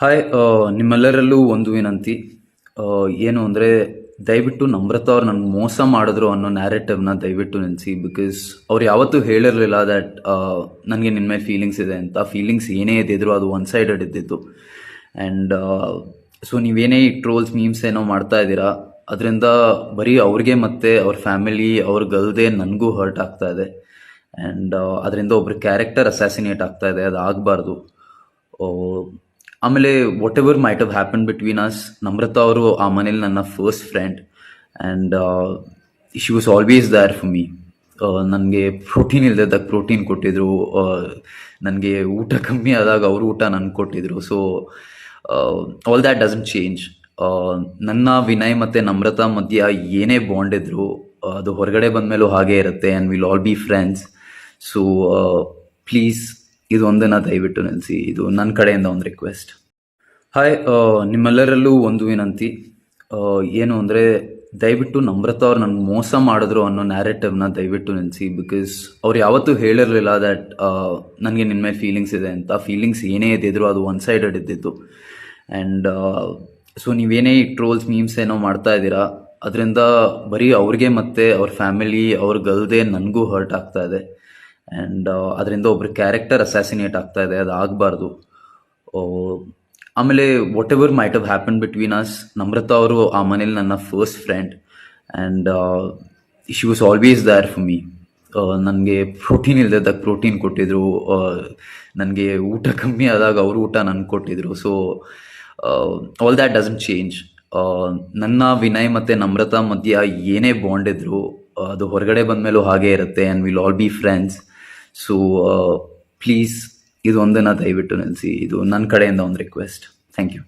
Hi ಆ, ನಿಮ್ಮೆಲ್ಲರಲ್ಲೂ ಒಂದು ವಿನಂತಿ. ಏನು ಅಂದರೆ ದಯವಿಟ್ಟು ನಮ್ರತಾ ಅವ್ರು ನನ್ಗೆ ಮೋಸ ಮಾಡಿದ್ರು ಅನ್ನೋ ನ್ಯಾರೇಟಿವ್ನ ದಯವಿಟ್ಟು ನೆನೆಸಿ ಬಿಕಾಸ್ ಅವ್ರು ಯಾವತ್ತೂ ಹೇಳಿರಲಿಲ್ಲ ದ್ಯಾಟ್ ನನಗೆ ನಿನ್ನ ಮೇಲೆ ಫೀಲಿಂಗ್ಸ್ ಇದೆ ಅಂತ. ಫೀಲಿಂಗ್ಸ್ ಏನೇ ಇದ್ದಿದ್ರು ಅದು ಒನ್ ಸೈಡೆಡ್ ಇದ್ದಿದ್ದು ಆ್ಯಂಡ್ ಸೊ ನೀವೇನೇ ಈ ಟ್ರೋಲ್ಸ್ ಮೀಮ್ಸ್ ಏನೋ ಮಾಡ್ತಾ ಇದ್ದೀರಾ ಅದರಿಂದ ಬರೀ ಅವ್ರಿಗೆ ಮತ್ತು ಅವ್ರ ಫ್ಯಾಮಿಲಿ ಅವ್ರಿಗಲ್ದೆ ನನಗೂ ಹರ್ಟ್ ಆಗ್ತಾ ಇದೆ. ಆ್ಯಂಡ್ ಅದರಿಂದ ಒಬ್ರ ಕ್ಯಾರೆಕ್ಟರ್ ಅಸಾಸಿನೇಟ್ ಆಗ್ತಾ ಇದೆ ಅದು ಆಗಬಾರ್ದು ಆಮೇಲೆ whatever might have happen between us Namrata ಅವರು ಆ ಮನೇಲಿ ನನ್ನ first friend and she was always there for me ನನಗೆ ಪ್ರೋಟೀನ್ ಇಲ್ಲದಾಗ ಪ್ರೋಟೀನ್ ಕೊಟ್ಟಿದ್ರು. ನನಗೆ ಊಟ ಕಮ್ಮಿ ಆದಾಗ ಅವರು ಊಟ ನನಗೆ ಕೊಟ್ಟಿದ್ರು. So all that doesn't change ನನ್ನ ವಿನಯ್ ಮತ್ತು ನಮ್ರತಾ ಮಧ್ಯ ಏನೇ ಬಾಂಡ್ ಇದ್ರು ಅದು ಹೊರಗಡೆ ಬಂದಮೇಲೂ ಹಾಗೇ ಇರುತ್ತೆ and will all be friends so please ಇದು ಒಂದನ್ನು ದಯವಿಟ್ಟು ನೆಲೆಸಿ. ಇದು ನನ್ನ ಕಡೆಯಿಂದ ಒಂದು ರಿಕ್ವೆಸ್ಟ್ ಹಾಯ್ ನಿಮ್ಮೆಲ್ಲರಲ್ಲೂ ಒಂದು ವಿನಂತಿ. ಏನು ಅಂದರೆ, ದಯವಿಟ್ಟು ನಮ್ರತಾ ಅವ್ರು ನನ್ಗೆ ಮೋಸ ಮಾಡಿದ್ರು ಅನ್ನೋ ನ್ಯಾರೇಟಿವ್ನ ದಯವಿಟ್ಟು ನೆನೆಸಿ ಬಿಕಾಸ್ ಅವ್ರು ಯಾವತ್ತೂ ಹೇಳಿರಲಿಲ್ಲ ದ್ಯಾಟ್ ನನಗೆ ನಿನ್ನ ಮೇಲೆ ಫೀಲಿಂಗ್ಸ್ ಇದೆ ಅಂತ. ಫೀಲಿಂಗ್ಸ್ ಏನೇ ಇದ್ದಿದ್ರು ಅದು ಒನ್ ಸೈಡೆಡ್ ಇದ್ದಿದ್ದು ಆ್ಯಂಡ್ ಸೊ ನೀವೇನೇ ಟ್ರೋಲ್ಸ್ ಮೀಮ್ಸ್ ಏನೋ ಮಾಡ್ತಾ ಇದ್ದೀರಾ, ಅದರಿಂದ ಬರೀ ಅವ್ರಿಗೆ ಮತ್ತು ಅವ್ರ ಫ್ಯಾಮಿಲಿ ಅವ್ರಿಗಲ್ದೆ ನನಗೂ ಹರ್ಟ್ ಆಗ್ತಾ ಇದೆ. ಆ್ಯಂಡ್ ಅದರಿಂದ ಒಬ್ರ ಕ್ಯಾರೆಕ್ಟರ್ ಅಸಾಸಿನೇಟ್ ಆಗ್ತಾ ಇದೆ ಅದು ಆಗಬಾರ್ದು ಆಮೇಲೆ whatever might have happen between us Namrata ಅವರು ಆ ಮನೇಲಿ ನನ್ನ first friend and she was always there for me ನನಗೆ ಪ್ರೋಟೀನ್ ಇಲ್ಲದಿದ್ದಕ್ಕೆ ಪ್ರೋಟೀನ್ ಕೊಟ್ಟಿದ್ರು. ನನಗೆ ಊಟ ಕಮ್ಮಿ ಆದಾಗ ಅವರು ಊಟ ನನಗೆ ಕೊಟ್ಟಿದ್ರು. So all that doesn't change ನನ್ನ ವಿನಯ್ ಮತ್ತು ನಮ್ರತಾ ಮಧ್ಯ ಏನೇ ಬಾಂಡ್ ಇದ್ರು, ಅದು ಹೊರಗಡೆ ಬಂದಮೇಲೂ ಹಾಗೇ ಇರುತ್ತೆ and will all be friends so please ಇದು ಒಂದನ್ನ ದಯವಿಟ್ಟು ನೆನೆಸಿ ಇದು ನನ್ನ ಕಡೆಯಿಂದ ಒಂದು ರಿಕ್ವೆಸ್ಟ್ ಥ್ಯಾಂಕ್ ಯು